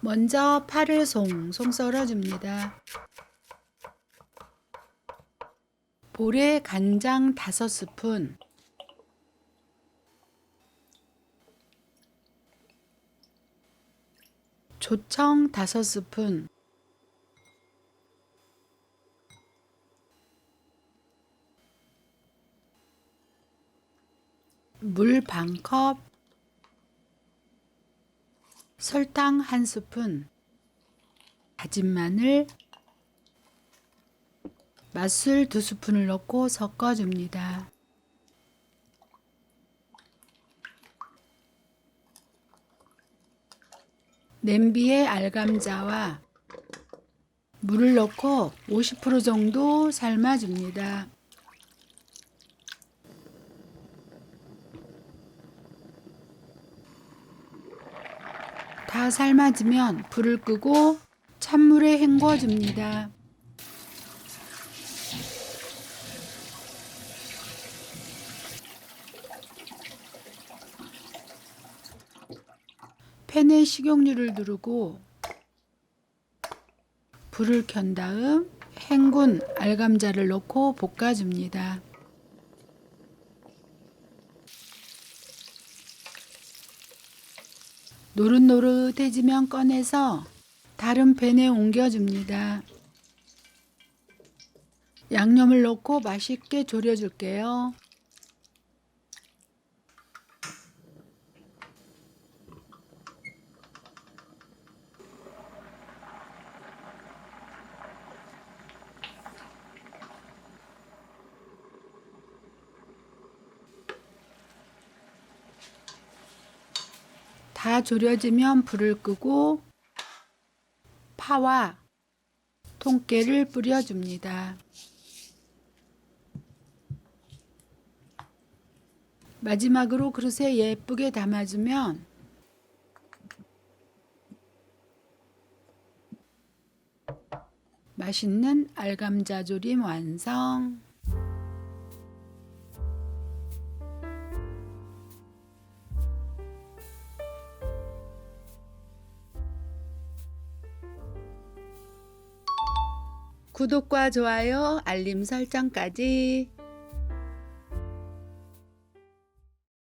먼저 파를 송송 썰어줍니다. 볼에 간장 5스푼, 조청 5스푼, 물 반컵, 설탕 한 스푼, 다진 마늘, 맛술 두 스푼을 넣고 섞어줍니다. 냄비에 알감자와 물을 넣고 50% 정도 삶아줍니다. 다 삶아지면 불을 끄고 찬물에 헹궈줍니다. 팬에 식용유를 두르고 불을 켠 다음 헹군 알감자를 넣고 볶아줍니다. 노릇노릇해지면 꺼내서 다른 팬에 옮겨줍니다. 양념을 넣고 맛있게 졸여줄게요. 다 졸여지면 불을 끄고 파와 통깨를 뿌려줍니다. 마지막으로 그릇에 예쁘게 담아주면 맛있는 알감자 조림 완성. 구독과 좋아요, 알림 설정까지